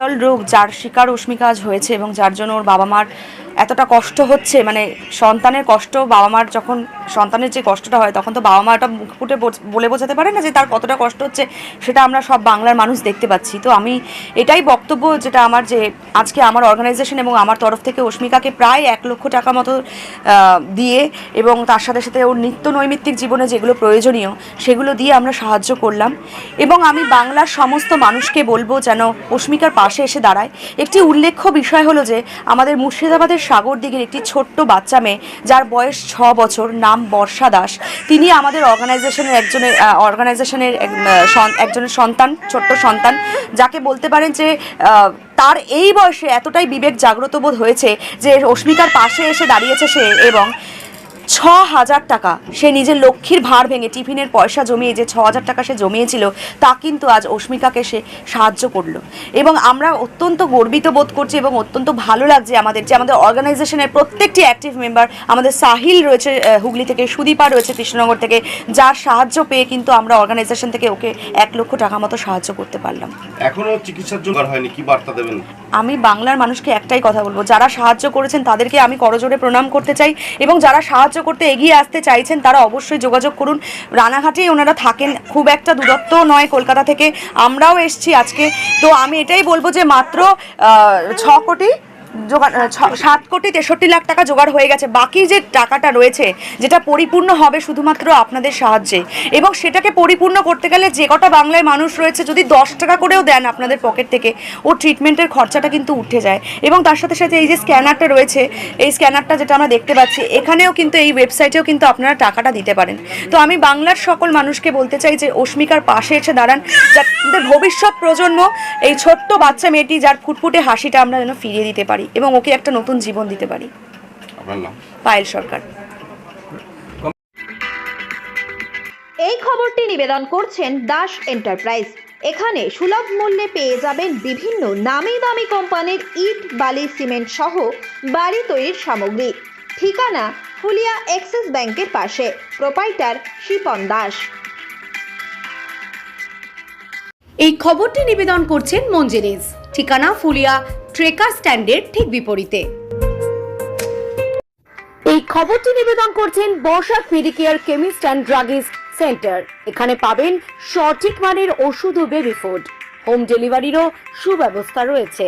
রোগ যার শিকার অস্মিকা হয়েছে এবং যার জন্য ওর বাবা মার এতটা কষ্ট হচ্ছে মানে সন্তানের কষ্ট, বাবা মার যখন সন্তানের যে কষ্টটা হয়, তখন তো বাবা মা এটা মুখ ফুটে বলে বোঝাতে পারে না যে তার কতটা কষ্ট হচ্ছে, সেটা আমরা সব বাংলার মানুষ দেখতে পাচ্ছি। তো আমি এটাই বক্তব্য যেটা আমার যে আজকে আমার অর্গানাইজেশন এবং আমার তরফ থেকে অস্মিকাকে প্রায় এক লক্ষ টাকা মতো দিয়ে এবং তার সাথে সাথে ওর নিত্য নৈমিত্তিক জীবনে যেগুলো প্রয়োজনীয়, সেগুলো দিয়ে আমরা সাহায্য করলাম এবং আমি বাংলার সমস্ত মানুষকে বলব যেন অস্মিকার পাশে এসে দাঁড়ায়। একটি উল্লেখ্য বিষয় হলো যে, আমাদের মুর্শিদাবাদের সাগরদিঘির একটি ছোট্ট বাচ্চা মেয়ে, যার বয়স ছ বছর, নাম বর্ষা দাস। তিনি আমাদের অর্গানাইজেশনের একজনের অর্গানাইজেশনের একজনের সন্তান, ছোট্ট সন্তান, যাকে বলতে পারেন যে তার এই বয়সে এতটাই বিবেক জাগ্রত বোধ হয়েছে যে অস্মিকার পাশে এসে দাঁড়িয়েছে সে এবং ছ হাজার টাকা। সে নিজের লক্ষ্মীর ভার ভেঙে টিফিনের পয়সা জমিয়ে যে ছ হাজার টাকা সে জমিয়েছিল, তা কিন্তু আজ অস্মিকাকে সে সাহায্য করল। এবং আমরা অত্যন্ত গর্বিত বোধ করছি এবং অত্যন্ত ভালো লাগছে আমাদের যে আমাদের অর্গানাইজেশনের প্রত্যেকটি অ্যাক্টিভ মেম্বার আমাদের সাহিল রয়েছে হুগলি থেকে, সুদীপা রয়েছে কৃষ্ণনগর থেকে, যার সাহায্য পেয়ে কিন্তু আমরা অর্গানাইজেশন থেকে ওকে এক লক্ষ টাকা মতো সাহায্য করতে পারলাম। এখনও চিকিৎসার জন্য হয়নি, কি বার্তা দেবেন? আমি বাংলার মানুষকে একটাই কথা বলব, যারা সাহায্য করেছেন তাদেরকে আমি করজোরে প্রণাম করতে চাই এবং যারা সাহায্য করতে এগিয়ে আসতে চাইছেন তারা অবশ্যই যোগাযোগ করুন। রানাঘাটেই ওনারা থাকেন, খুব একটা দূরত্ব নয় কলকাতা থেকে। আমরাও এসছি আজকে। তো আমি এটাই বলব যে মাত্র ছ কোটি জোগাড় সাত কোটি তেষট্টি লাখ টাকা জোগাড় হয়ে গেছে। বাকি যে টাকাটা রয়েছে, যেটা পরিপূর্ণ হবে শুধুমাত্র আপনাদের সাহায্যে। এবং সেটাকে পরিপূর্ণ করতে গেলে যে কটা বাংলায় মানুষ রয়েছে, যদি দশ টাকা করেও দেন আপনাদের পকেট থেকে ও ট্রিটমেন্টের খরচাটা কিন্তু উঠে যায়। এবং তার সাথে সাথে এই যে স্ক্যানারটা রয়েছে, এই স্ক্যানারটা যেটা আমরা দেখতে পাচ্ছি, এখানেও কিন্তু, এই ওয়েবসাইটেও কিন্তু আপনারা টাকাটা দিতে পারেন। তো আমি বাংলার সকল মানুষকে বলতে চাই যে অস্মিকার পাশে এসে দাঁড়ান, যাতে ভবিষ্যৎ প্রজন্ম, এই ছোট্ট বাচ্চা মেয়েটি, যার ফুটফুটে হাসিটা আমরা যেন ফিরিয়ে দিতে পারি। এবং ওকে একটা নতুন জীবন দিতে পারি। পায়েল সরকার। এই খবরটি নিবেদন করছেন দাস এন্টারপ্রাইজ। এখানে সুলভ মূল্যে পেয়ে যাবেন বিভিন্ন নামি দামি কোম্পানির ইট বালি সিমেন্ট সহ বাড়ি তৈরির সামগ্রী। ঠিকানা ফুলিয়া এক্সিস ব্যাংকের পাশে। প্রোপাইটার শিপন দাস। এই খবরটি নিবেদন করছেন মঞ্জেরিজ। ঠিকানা ফুলিয়া ট্রেকার স্ট্যান্ডের ঠিক বিপরীতে। এই খবরটি নিবেদন করছেন Barsha Medicare chemist and druggist centre. এখানে পাবেন সঠিক মানের ওষুধ ও বেবি ফুড। হোম ডেলিভারিরও সুব্যবস্থা রয়েছে।